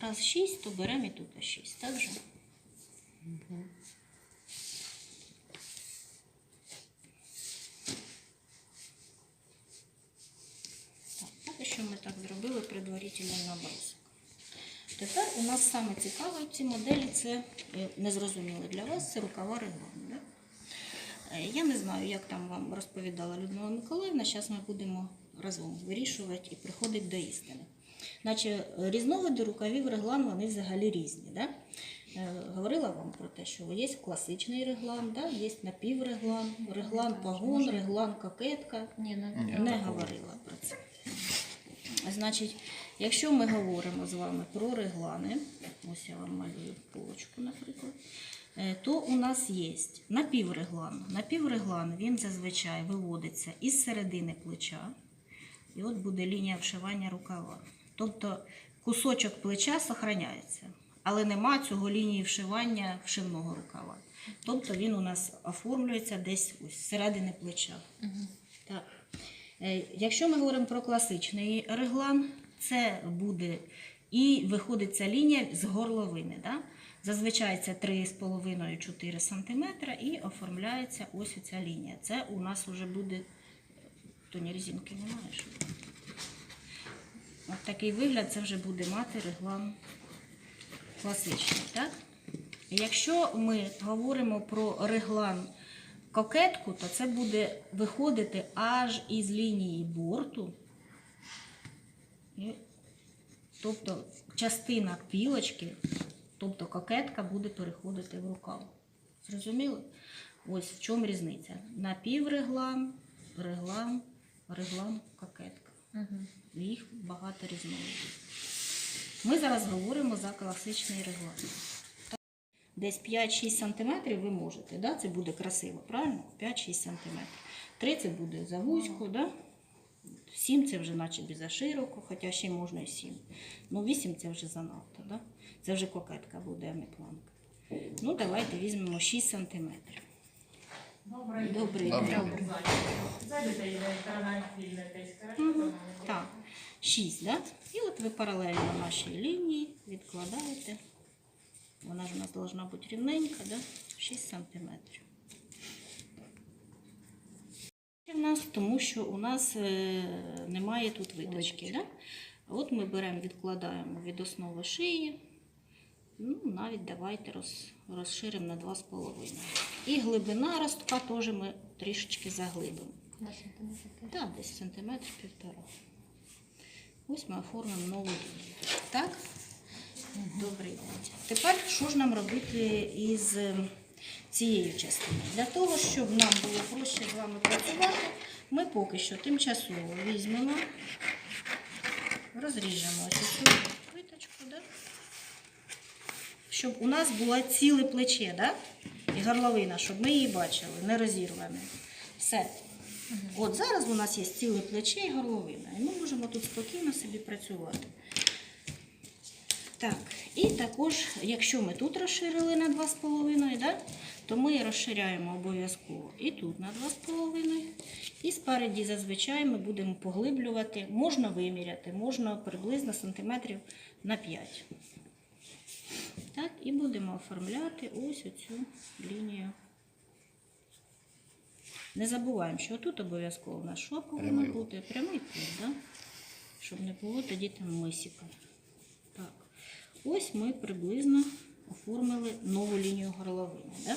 раз 6, то беремо і тут 6. Так же? Так, що ми так зробили предварительний набросок. Тепер у нас саме цікаве в цій моделі це е, незрозуміло для вас, це рукава реглан. Да? Е, Я не знаю, як там вам розповідала Людмила Миколаївна. Зараз ми будемо разом вирішувати і приходити до істини. Значить, різновиди рукавів реглан, вони взагалі різні. Да? Е, Говорила вам про те, що є класичний реглан, да? є напівреглан, реглан пагон, реглан кокетка. Ні, не Не говорила про це. Значить, якщо ми говоримо з вами про реглани, ось я вам малюю полочку, наприклад, е, то у нас є напівреглан. Напівреглан він зазвичай виводиться із середини плеча, і от буде лінія вшивання рукава. Тобто кусочок плеча зберігається, але нема цього лінії вшивання вшивного рукава. Тобто він у нас оформлюється десь ось з середини плеча. Так. Е, Якщо ми говоримо про класичний реглан, це буде і виходить ця лінія з горловини. Да? Зазвичай це 3,5-4 см і оформляється ось ця лінія. Це у нас вже буде. Тоні резинки немає. От такий вигляд це вже буде мати реглан класичний. Так? Якщо ми говоримо про реглан кокетку, то це буде виходити аж із лінії борту. Тобто частина пілочки, тобто кокетка буде переходити в рукав. Зрозуміло? Ось в чому різниця. Напівреглан, реглан, реглан, кокетка. Їх багато різновидів. Ми зараз говоримо за класичний реглан. Десь 5-6 см ви можете, да? це буде красиво, правильно? 5-6 см. 3 це буде за вузько, да? 7 це вже наче за широко, хоча ще можна і 7. Ну 8 це вже занадто, да? це вже кокетка буде, а не планка. Ну давайте візьмемо 6 см. Добрий Добрий день. день. Зайдете і звільнитесь. Так, 6, да? І от ви паралельно нашій лінії відкладаєте. Вона ж у нас должна бути рівненька, да? 6 сантиметрів. У нас, тому що у нас е, немає тут виточки. Да? От ми беремо, відкладаємо від основи шиї. Ну, навіть давайте роз, розширимо на 2,5. І глибина ростка теж ми трішечки заглибимо. Так, десь сантиметр півтора. Ось ми оформимо нову лінію. Так? Добрий день. Тепер що ж нам робити із е, цією частиною? Для того, щоб нам було проще з вами працювати, ми поки що тимчасово візьмемо, розріжемо ось цю виточку, да? Щоб у нас було ціле плече, да? і горловина, щоб ми її бачили, не розірване. Все. От зараз у нас є ціле плече і горловина, і ми можемо тут спокійно собі працювати. Так, і також, якщо ми тут розширили на 2,5, да, то ми розширяємо обов'язково і тут на 2,5. І спереді зазвичай ми будемо поглиблювати, можна виміряти, можна приблизно сантиметрів на 5. Так, і будемо оформляти ось оцю лінію. Не забуваємо, що тут обов'язково у нас що повинно бути? Прямий кут, да? щоб не було тоді там мисіка. Так. Ось ми приблизно оформили нову лінію горловини. Да?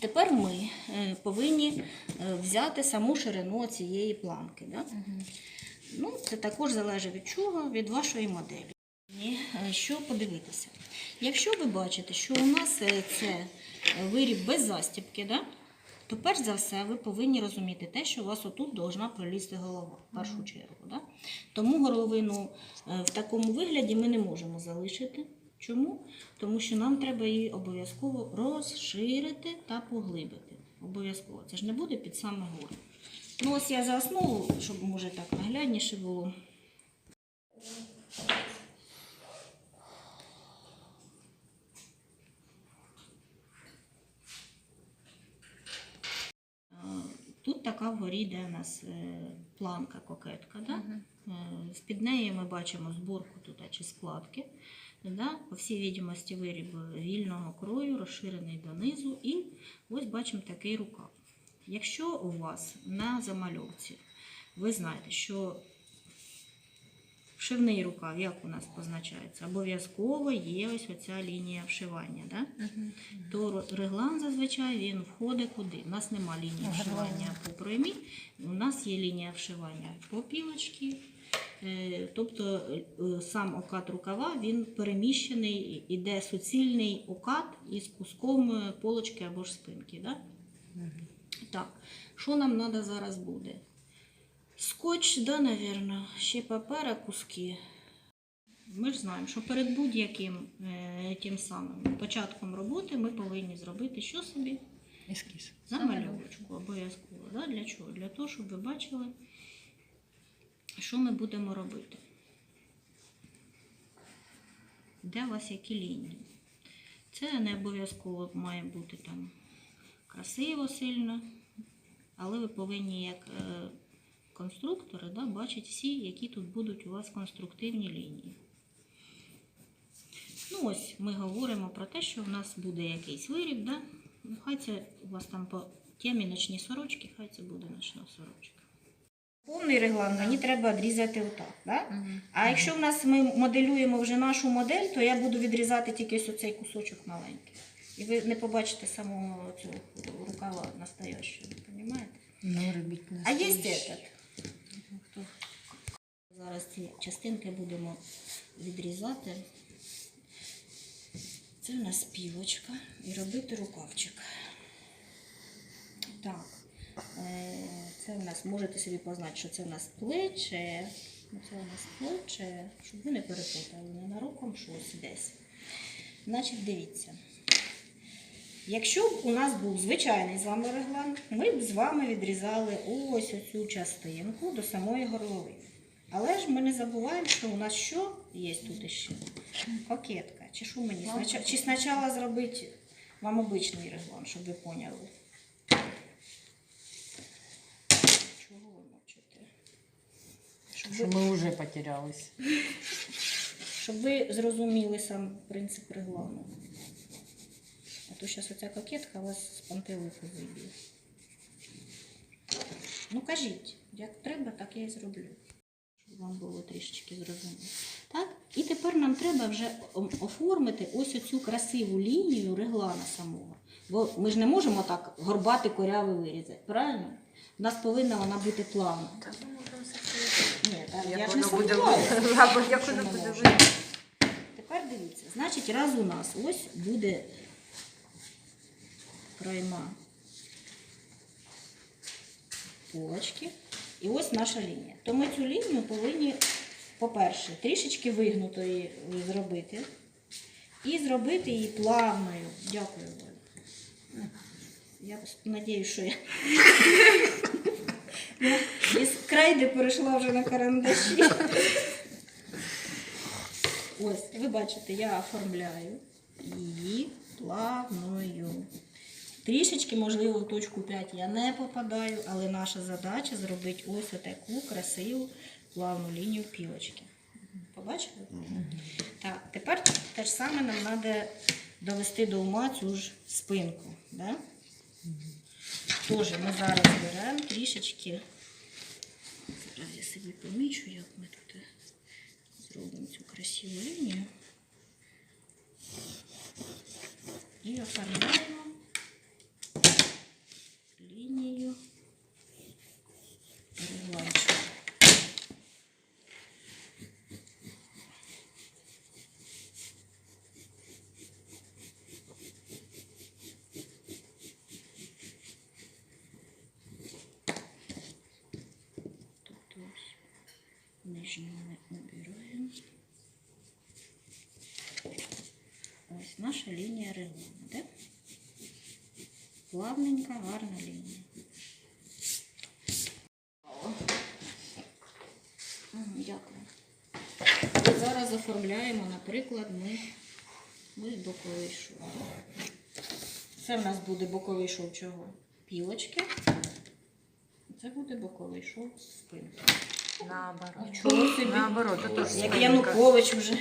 Тепер ми е, повинні е, взяти саму ширину цієї планки. Да? Ну, це також залежить від чого? Від вашої моделі. Е, Що подивитися? Якщо ви бачите, що у нас е, це е, виріб без застібки, да? то перш за все ви повинні розуміти те, що у вас отут должна пролізти голова в першу чергу. Да? Тому горловину в такому вигляді ми не можемо залишити. Чому? Тому що нам треба її обов'язково розширити та поглибити. Обов'язково. Це ж не буде під саме горло. Ну, ось я за основу, щоб може так наглядніше було. Е, Тут така вгорі йде у нас е, планка кокетка. Да? Е, З-під неї ми бачимо зборку тут чи складки. Да? По всій відомості виріб вільного крою, розширений донизу. І ось бачимо такий рукав. Якщо у вас на замальовці ви знаєте, що вшивний рукав, як у нас позначається, обов'язково є ось оця лінія вшивання. Да? То р- реглан зазвичай він входить куди? У нас нема лінії вшивання по проймі, у нас є лінія вшивання по пілочці. Е, Тобто е, сам окат рукава він переміщений, іде суцільний окат із куском е, полочки або ж спинки. Да? Так, що нам треба зараз буде? Скотч, да, навірно, ще папера, куски. Ми ж знаємо, що перед будь-яким е, тим самим початком роботи ми повинні зробити що собі? Ескіз. Замальовочку обов'язково. Да? Для чого? Для того, щоб ви бачили, що ми будемо робити. Де у вас які лінії? Це не обов'язково має бути там красиво сильно, але ви повинні як конструктори да, бачити всі, які тут будуть у вас конструктивні лінії. Ну ось ми говоримо про те, що в нас буде якийсь виріб, да? Ну, хай це у вас там по темі ночні сорочки, хай це буде ночна сорочка. Повний реглан мені треба відрізати отак. Да? А якщо в нас ми моделюємо вже нашу модель, то я буду відрізати тільки ось оцей кусочок маленький. І ви не побачите самого цього рукава настоящого, розумієте? Ну, робіть А є этот. Зараз ці частинки будемо відрізати. Це у нас пілочка і робити рукавчик. Так. е, Це у нас, можете собі познати, що це у нас плече. Це у нас плече, щоб ви не перепутали, не на руком щось десь. Значить, дивіться. Якщо б у нас був звичайний з вами реглан, ми б з вами відрізали ось оцю частинку до самої горловини. Але ж ми не забуваємо, що у нас що є тут іще? Кокетка. Чи що мені? Чи спочатку зробити вам обичний реглан, щоб ви поняли? Чого ви мовчите? Щоб ви, ми вже потерялись. щоб ви зрозуміли сам принцип реглану. То зараз оця кокетка вас з пантелику виб'є. Ну кажіть, як треба, так я і зроблю. Щоб вам було трішечки зрозуміло. Так? І тепер нам треба вже оформити ось оцю красиву лінію реглана самого. Бо ми ж не можемо так горбати коряви вирізати, правильно? У нас повинна вона бути плавна. Ні, так, я Як ж не сумніваюся, як воно ми буде можемо. видно? Тепер дивіться, значить, раз у нас ось буде пройма полочки, і ось наша лінія. То ми цю лінію повинні, по-перше, трішечки вигнутої зробити і зробити її плавною. Дякую, Валя. Я сподіваюся, що я. Я із крайди перейшла вже на карандаші. Ось, ви бачите, я оформляю її плавною. Трішечки, можливо, в точку 5 я не попадаю, але наша задача зробити ось таку красиву плавну лінію пілочки. Побачили? Так, тепер те ж саме нам треба довести до ума цю ж спинку. Да? Тож ми зараз беремо трішечки. Зараз я собі помічу, як ми тут зробимо цю красиву лінію. І оформляємо лінію регланчика. Тобто нижню ми обираємо. Ось наша лінія так? Плавненька, гарна лінія. Дякую. Зараз оформляємо, наприклад, ми ось боковий шов. Це в нас буде боковий шов чого? Пілочки. Це буде боковий шов спинка. Наоборот. Чого собі? Наоборот, Як спинка. Янукович вже.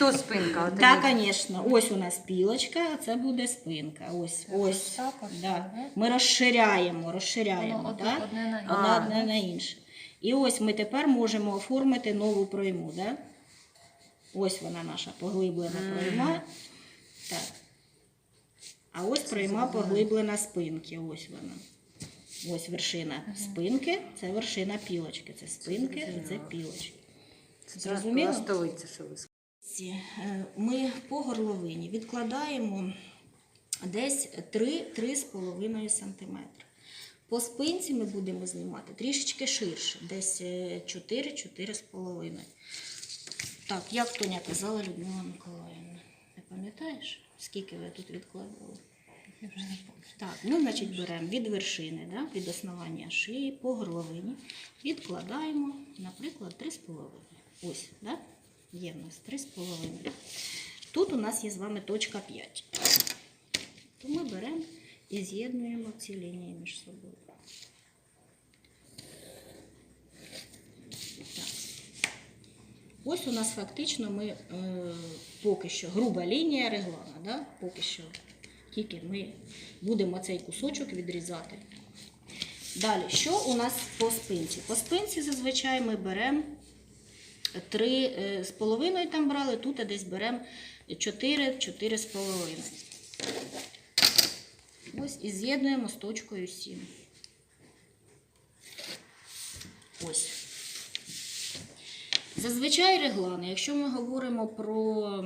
То спинка. от Так, тоді. звісно. Ось у нас пілочка, а це буде спинка. Ось, Це ось. ось так ось, Да. Ми розширяємо, розширяємо. Воно одне- так? одне на інше. Одне, одне на інше. І ось ми тепер можемо оформити нову пройму. Да? Ось вона наша поглиблена Мгм. пройма. Так. А ось пройма поглиблена спинки. Ось вона. Ось вершина спинки, це вершина пілочки. Це спинки, а це пілочки. Це Зрозуміло? столиця, що ви Ці, е, Ми по горловині відкладаємо десь 3-3,5 см. По спинці ми будемо знімати трішечки ширше, десь е, 4-4,5. Так, як Тоня казала Людмила Миколаївна. Ти пам'ятаєш, скільки ви тут відкладали? Я вже не. Так, ми, значить, беремо від вершини, да, від основання шиї по горловині, відкладаємо, наприклад, 3,5. Ось, да? Є в нас 3,5. Тут у нас є з вами точка 5. То ми беремо і з'єднуємо ці лінії між собою. Так. Ось у нас фактично ми е, поки що груба лінія реглана, да? поки що тільки ми будемо цей кусочок відрізати. Далі, що у нас по спинці? По спинці зазвичай ми беремо 3 е, з половиною там брали, тут десь беремо 4, 4 з половиною. Ось і з'єднуємо з точкою 7. Ось. Зазвичай реглани, якщо ми говоримо про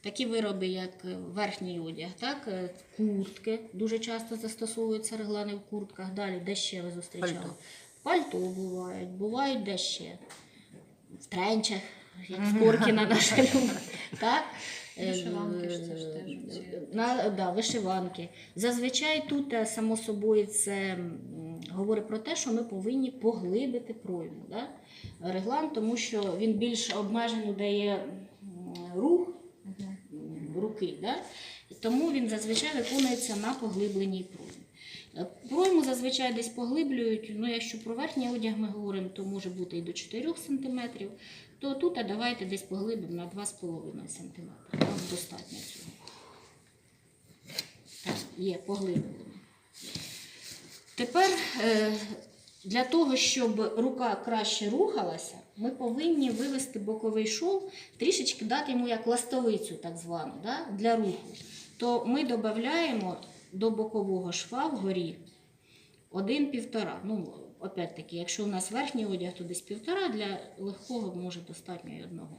такі вироби, як е, верхній одяг, так, е, куртки, дуже часто застосовуються реглани в куртках. Далі, де ще ви зустрічали? Пальто. Пальто бувають, бувають де ще. В тренчах, як в Коркіна наша люба. Так? Е, Вишиванки ж це ж теж на, да, вишиванки. Зазвичай тут, е, само собою, це говорить про те, що ми повинні поглибити пройму. Да? Реглан, тому що він більш обмежено дає рух руки. Да? Тому він зазвичай виконується на поглибленій проймі. Пройму зазвичай десь поглиблюють. Ну, якщо про верхній одяг ми говоримо, то може бути і до 4 см, то тут а давайте десь поглибимо на 2,5 см. Нам достатньо цього. Так, є поглиблення. Тепер е, для того, щоб рука краще рухалася, ми повинні вивести боковий шов, трішечки дати йому як ластовицю, так звану, да, для руху. То ми додаємо до бокового шва вгорі один-півтора. Ну, опять-таки, якщо у нас верхній одяг, то десь півтора, для легкого може достатньо і одного.